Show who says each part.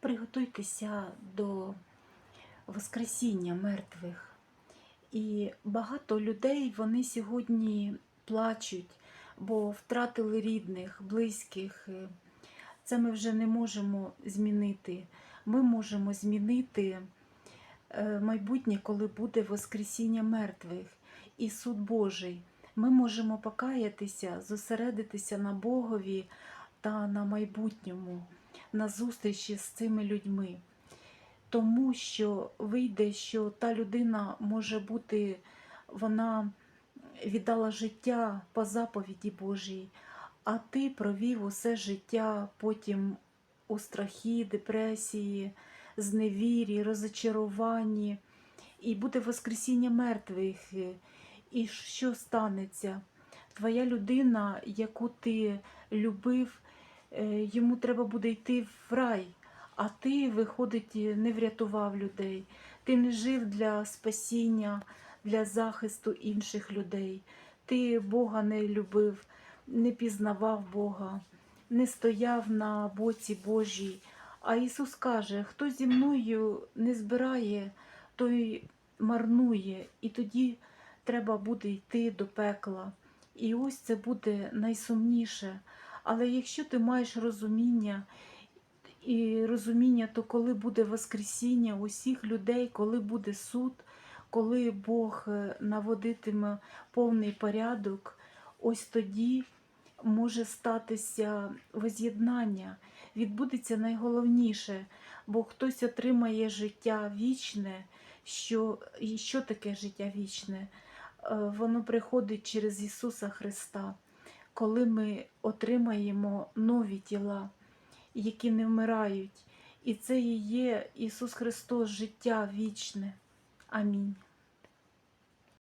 Speaker 1: Приготуйтеся до Воскресіння мертвих. І багато людей вони сьогодні плачуть, бо втратили рідних, близьких. Це ми вже не можемо змінити. Ми можемо змінити е, майбутнє, коли буде Воскресіння мертвих і суд Божий. Ми можемо покаятися, зосередитися на Богові та на майбутньому, на зустрічі з цими людьми. Тому що вийде, що та людина може бути, вона віддала життя по заповіді Божій, а ти провів усе життя потім у страхі, депресії, зневірі, розочаруванні, і буде Воскресіння мертвих. І що станеться? Твоя людина, яку ти любив, йому треба буде йти в рай, а ти, виходить, не врятував людей. Ти не жив для спасіння, для захисту інших людей. Ти Бога не любив, не пізнавав Бога, не стояв на боці Божій. А Ісус каже: хто зі мною не збирає, той марнує, і тоді треба буде йти до пекла. І ось це буде найсумніше. Але якщо ти маєш розуміння і розуміння, то коли буде Воскресіння усіх людей, коли буде суд, коли Бог е, наводитиме повний порядок, ось тоді може статися воз'єднання, відбудеться найголовніше, бо хтось отримає життя вічне. Що, і що таке життя вічне? Е, Воно приходить через Ісуса Христа, коли ми отримаємо нові тіла, які не вмирають. І це і є Ісус Христос, життя вічне. Амінь.